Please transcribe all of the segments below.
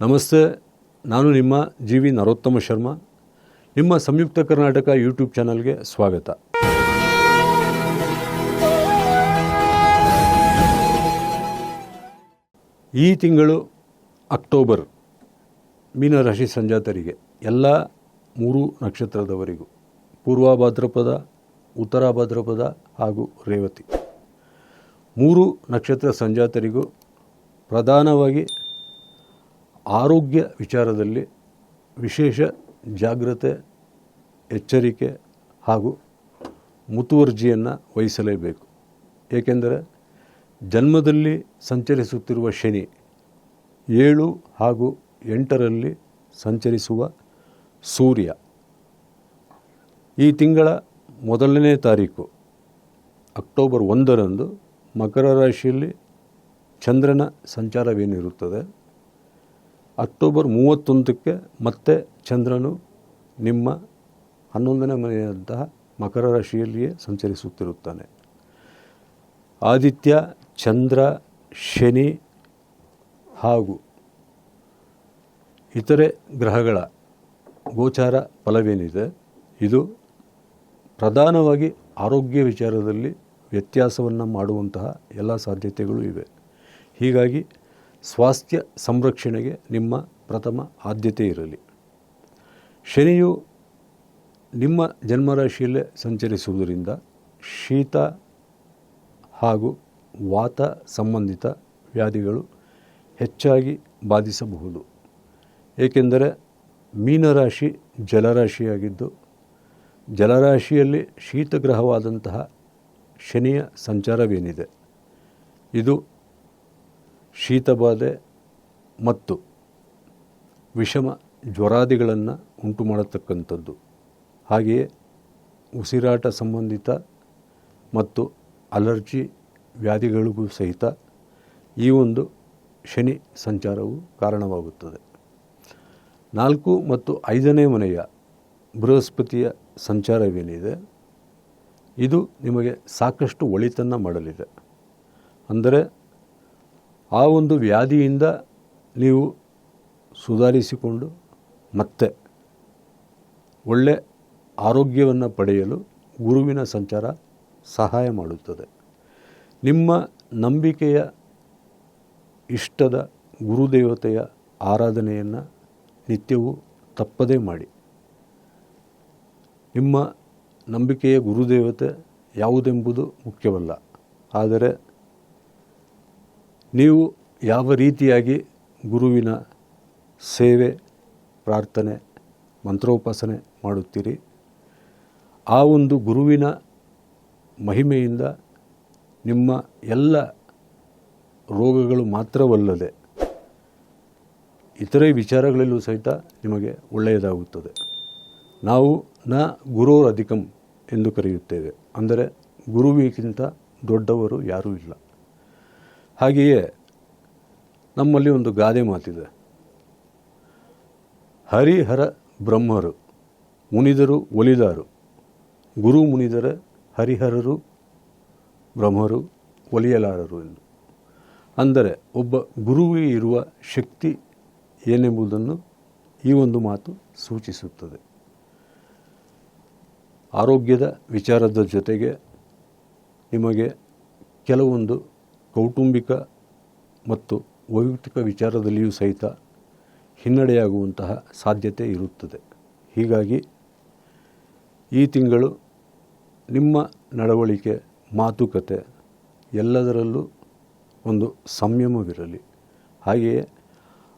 ನಮಸ್ತೆ, ನಾನು ನಿಮ್ಮ ಜಿ ವಿ ನರೋತ್ತಮ ಶರ್ಮಾ. ನಿಮ್ಮ ಸಂಯುಕ್ತ ಕರ್ನಾಟಕ ಯೂಟ್ಯೂಬ್ ಚಾನಲ್ಗೆ ಸ್ವಾಗತ. ಈ ತಿಂಗಳು ಅಕ್ಟೋಬರ್, ಮೀನರಾಶಿ ಸಂಜಾತರಿಗೆ, ಎಲ್ಲ ಮೂರು ನಕ್ಷತ್ರದವರಿಗೂ, ಪೂರ್ವ ಭಾದ್ರಪದ, ಉತ್ತರ ಭಾದ್ರಪದ ಹಾಗೂ ರೇವತಿ. ಮೂರು ನಕ್ಷತ್ರ ಸಂಜಾತರಿಗೂ ಪ್ರಧಾನವಾಗಿ ಆರೋಗ್ಯ ವಿಚಾರದಲ್ಲಿ ವಿಶೇಷ ಜಾಗ್ರತೆ, ಎಚ್ಚರಿಕೆ ಹಾಗೂ ಮುತುವರ್ಜಿಯನ್ನು ವಹಿಸಲೇಬೇಕು. ಏಕೆಂದರೆ ಜನ್ಮದಲ್ಲಿ ಸಂಚರಿಸುತ್ತಿರುವ ಶನಿ ಏಳು ಹಾಗೂ ಎಂಟರಲ್ಲಿ ಸಂಚರಿಸುವ ಸೂರ್ಯ. ಈ ತಿಂಗಳ ಮೊದಲನೇ ತಾರೀಕು ಅಕ್ಟೋಬರ್ ಒಂದರಂದು ಮಕರ ರಾಶಿಯಲ್ಲಿ ಚಂದ್ರನ ಸಂಚಾರವೇನಿರುತ್ತದೆ? ಅಕ್ಟೋಬರ್ ಮೂವತ್ತೊಂದಕ್ಕೆ ಮತ್ತೆ ಚಂದ್ರನು ನಿಮ್ಮ ಹನ್ನೊಂದನೇ ಮನೆಯಂತಹ ಮಕರ ರಾಶಿಯಲ್ಲಿಯೇ ಸಂಚರಿಸುತ್ತಿರುತ್ತಾನೆ. ಆದಿತ್ಯ, ಚಂದ್ರ, ಶನಿ ಹಾಗೂ ಇತರೆ ಗ್ರಹಗಳ ಗೋಚಾರ ಫಲವೇನಿದೆ, ಇದು ಪ್ರಧಾನವಾಗಿ ಆರೋಗ್ಯ ವಿಚಾರದಲ್ಲಿ ವ್ಯತ್ಯಾಸವನ್ನು ಮಾಡುವಂತಹ ಎಲ್ಲ ಸಾಧ್ಯತೆಗಳು ಇವೆ. ಹೀಗಾಗಿ ಸ್ವಾಸ್ಥ್ಯ ಸಂರಕ್ಷಣೆಗೆ ನಿಮ್ಮ ಪ್ರಥಮ ಆದ್ಯತೆ ಇರಲಿ. ಶನಿಯು ನಿಮ್ಮ ಜನ್ಮರಾಶಿಯಲ್ಲೇ ಸಂಚರಿಸುವುದರಿಂದ ಶೀತ ಹಾಗೂ ವಾತ ಸಂಬಂಧಿತ ವ್ಯಾಧಿಗಳು ಹೆಚ್ಚಾಗಿ ಬಾಧಿಸಬಹುದು. ಏಕೆಂದರೆ ಮೀನರಾಶಿ ಜಲರಾಶಿಯಾಗಿದ್ದು, ಜಲರಾಶಿಯಲ್ಲಿ ಶೀತಗ್ರಹವಾದಂತಹ ಶನಿಯ ಸಂಚಾರವೇನಿದೆ. ಇದು ಶೀತಬಾಧೆ ಮತ್ತು ವಿಷಮ ಜ್ವರಾದಿಗಳನ್ನು ಉಂಟು ಮಾಡತಕ್ಕಂಥದ್ದು ಹಾಗೆಯೇ ಉಸಿರಾಟ ಸಂಬಂಧಿತ ಮತ್ತು ಅಲರ್ಜಿ ವ್ಯಾಧಿಗಳಿಗೂ ಸಹಿತ ಈ ಒಂದು ಶನಿ ಸಂಚಾರವು ಕಾರಣವಾಗುತ್ತದೆ. ನಾಲ್ಕು ಮತ್ತು ಐದನೇ ಮನೆಯ ಬೃಹಸ್ಪತಿಯ ಸಂಚಾರವೇನಿದೆ? ಇದು ನಿಮಗೆ ಸಾಕಷ್ಟು ಒಳಿತನ್ನು ಮಾಡಲಿದೆ. ಅಂದರೆ ಆ ಒಂದು ವ್ಯಾಧಿಯಿಂದ ನೀವು ಸುಧಾರಿಸಿಕೊಂಡು ಮತ್ತೆ ಒಳ್ಳೆ ಆರೋಗ್ಯವನ್ನು ಪಡೆಯಲು ಗುರುವಿನ ಸಂಚಾರ ಸಹಾಯ ಮಾಡುತ್ತದೆ. ನಿಮ್ಮ ನಂಬಿಕೆಯ ಇಷ್ಟದ ಗುರುದೇವತೆಯ ಆರಾಧನೆಯನ್ನು ನಿತ್ಯವೂ ತಪ್ಪದೇ ಮಾಡಿ. ನಿಮ್ಮ ನಂಬಿಕೆಯ ಗುರುದೇವತೆ ಯಾವುದೆಂಬುದು ಮುಖ್ಯವಲ್ಲ. ಆದರೆ ನೀವು ಯಾವ ರೀತಿಯಾಗಿ ಗುರುವಿನ ಸೇವೆ, ಪ್ರಾರ್ಥನೆ, ಮಂತ್ರೋಪಾಸನೆ ಮಾಡುತ್ತೀರಿ, ಆ ಒಂದು ಗುರುವಿನ ಮಹಿಮೆಯಿಂದ ನಿಮ್ಮ ಎಲ್ಲ ರೋಗಗಳು ಮಾತ್ರವಲ್ಲದೆ ಇತರೆ ವಿಚಾರಗಳಲ್ಲೂ ಸಹಿತ ನಿಮಗೆ ಒಳ್ಳೆಯದಾಗುತ್ತದೆ. ನಾವು ನ ಗುರೋರ್ ಅಧಿಕಂ ಎಂದು ಕರೆಯುತ್ತೇವೆ. ಅಂದರೆ ಗುರುವಿಗಿಂತ ದೊಡ್ಡವರು ಯಾರೂ ಇಲ್ಲ. ಹಾಗೆಯೇ ನಮ್ಮಲ್ಲಿ ಒಂದು ಗಾದೆ ಮಾತಿದೆ. ಹರಿಹರ ಬ್ರಹ್ಮರು, ಮುನಿದರು, ಒಲಿದಾರು. ಗುರು, ಮುನಿದರ ಹರಿಹರರು, ಬ್ರಹ್ಮರು, ಒಲಿಯಲಾರರು ಎಂದು. ಅಂದರೆ ಒಬ್ಬ ಗುರುವಿಗೆ ಇರುವ ಶಕ್ತಿ ಏನೆಂಬುದನ್ನು ಈ ಒಂದು ಮಾತು ಸೂಚಿಸುತ್ತದೆ. ಆರೋಗ್ಯದ ವಿಚಾರದ ಜೊತೆಗೆ ನಿಮಗೆ ಕೆಲವೊಂದು ಕೌಟುಂಬಿಕ ಮತ್ತು ವೈಯಕ್ತಿಕ ವಿಚಾರದಲ್ಲಿಯೂ ಸಹಿತ ಹಿನ್ನಡೆಯಾಗುವಂತಹ ಸಾಧ್ಯತೆ ಇರುತ್ತದೆ. ಹೀಗಾಗಿ ಈ ತಿಂಗಳು ನಿಮ್ಮ ನಡವಳಿಕೆ, ಮಾತುಕತೆ ಎಲ್ಲದರಲ್ಲೂ ಒಂದು ಸಂಯಮವಿರಲಿ. ಹಾಗೆಯೇ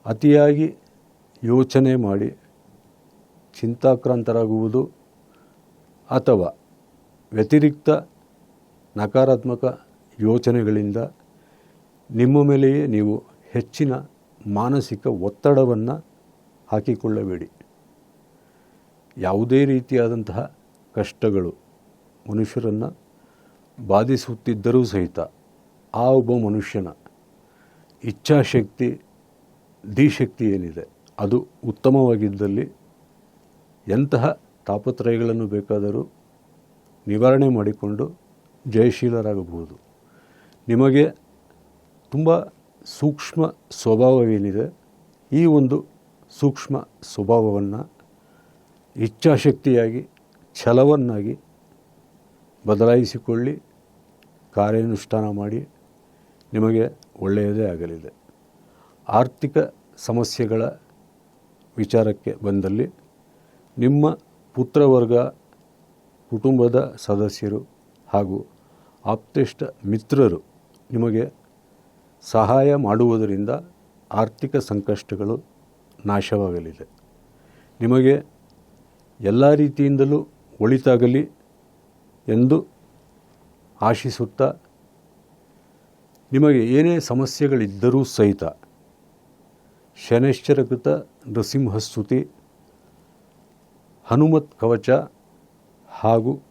ಅತಿಯಾಗಿ ಯೋಚನೆ ಮಾಡಿ ಚಿಂತಾಕ್ರಾಂತರಾಗುವುದು ಅಥವಾ ವ್ಯತಿರಿಕ್ತ ನಕಾರಾತ್ಮಕ ಯೋಚನೆಗಳಿಂದ ನಿಮ್ಮ ಮೇಲೆಯೇ ನೀವು ಹೆಚ್ಚಿನ ಮಾನಸಿಕ ಒತ್ತಡವನ್ನು ಹಾಕಿಕೊಳ್ಳಬೇಡಿ. ಯಾವುದೇ ರೀತಿಯಾದಂತಹ ಕಷ್ಟಗಳು ಮನುಷ್ಯರನ್ನು ಬಾಧಿಸುತ್ತಿದ್ದರೂ ಸಹಿತ ಆ ಒಬ್ಬ ಮನುಷ್ಯನ ಇಚ್ಛಾಶಕ್ತಿ ದಿಶಕ್ತಿ ಏನಿದೆ, ಅದು ಉತ್ತಮವಾಗಿದ್ದಲ್ಲಿ ಎಂತಹ ತಾಪತ್ರಯಗಳನ್ನು ಬೇಕಾದರೂ ನಿವಾರಣೆ ಮಾಡಿಕೊಂಡು ಜಯಶೀಲರಾಗಬಹುದು. ನಿಮಗೆ ತುಂಬ ಸೂಕ್ಷ್ಮ ಸ್ವಭಾವವೇನಿದೆ ಈ ಒಂದು ಸೂಕ್ಷ್ಮ ಸ್ವಭಾವವನ್ನು ಇಚ್ಛಾಶಕ್ತಿಯಾಗಿ, ಛಲವನ್ನಾಗಿ ಬದಲಾಯಿಸಿಕೊಳ್ಳಿ, ಕಾರ್ಯಾನುಷ್ಠಾನ ಮಾಡಿ, ನಿಮಗೆ ಒಳ್ಳೆಯದೇ ಆಗಲಿದೆ. ಆರ್ಥಿಕ ಸಮಸ್ಯೆಗಳ ವಿಚಾರಕ್ಕೆ ಬಂದಲ್ಲಿ ನಿಮ್ಮ ಪುತ್ರವರ್ಗ, ಕುಟುಂಬದ ಸದಸ್ಯರು ಹಾಗೂ ಆಪ್ತೇಷ್ಟ ಮಿತ್ರರು ನಿಮಗೆ ಸಹಾಯ ಮಾಡುವುದರಿಂದ ಆರ್ಥಿಕ ಸಂಕಷ್ಟಗಳು ನಾಶವಾಗಲಿದೆ. ನಿಮಗೆ ಎಲ್ಲ ರೀತಿಯಿಂದಲೂ ಒಳಿತಾಗಲಿ ಎಂದು ಆಶಿಸುತ್ತಾ ನಿಮಗೆ ಏನೇ ಸಮಸ್ಯೆಗಳಿದ್ದರೂ ಸಹಿತ ಶನೈಶ್ಚರಕೃತ ನೃಸಿಂಹಸ್ತುತಿ, ಹನುಮತ್ ಕವಚ ಹಾಗೂ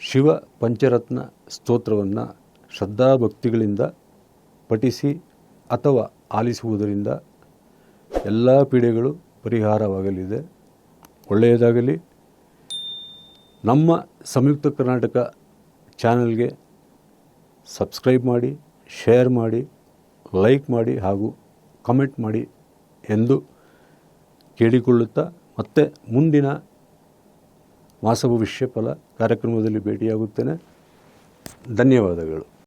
ಶಿವ ಪಂಚರತ್ನ ಸ್ತೋತ್ರವನ್ನು ಶ್ರದ್ಧಾಭಕ್ತಿಗಳಿಂದ ಪಠಿಸಿ ಅಥವಾ ಆಲಿಸುವುದರಿಂದ ಎಲ್ಲ ಪೀಡೆಗಳು ಪರಿಹಾರವಾಗಲಿದೆ. ಒಳ್ಳೆಯದಾಗಲಿ. ನಮ್ಮ ಸಂಯುಕ್ತ ಕರ್ನಾಟಕ ಚಾನಲ್ಗೆ ಸಬ್ಸ್ಕ್ರೈಬ್ ಮಾಡಿ, ಶೇರ್ ಮಾಡಿ, ಲೈಕ್ ಮಾಡಿ ಹಾಗೂ ಕಮೆಂಟ್ ಮಾಡಿ ಎಂದು ಕೇಳಿಕೊಳ್ಳುತ್ತಾ ಮತ್ತೆ ಮುಂದಿನ ಮಾಸಭವಿಷ್ಯ ಫಲ ಕಾರ್ಯಕ್ರಮದಲ್ಲಿ ಭೇಟಿಯಾಗುತ್ತೇನೆ. ಧನ್ಯವಾದಗಳು.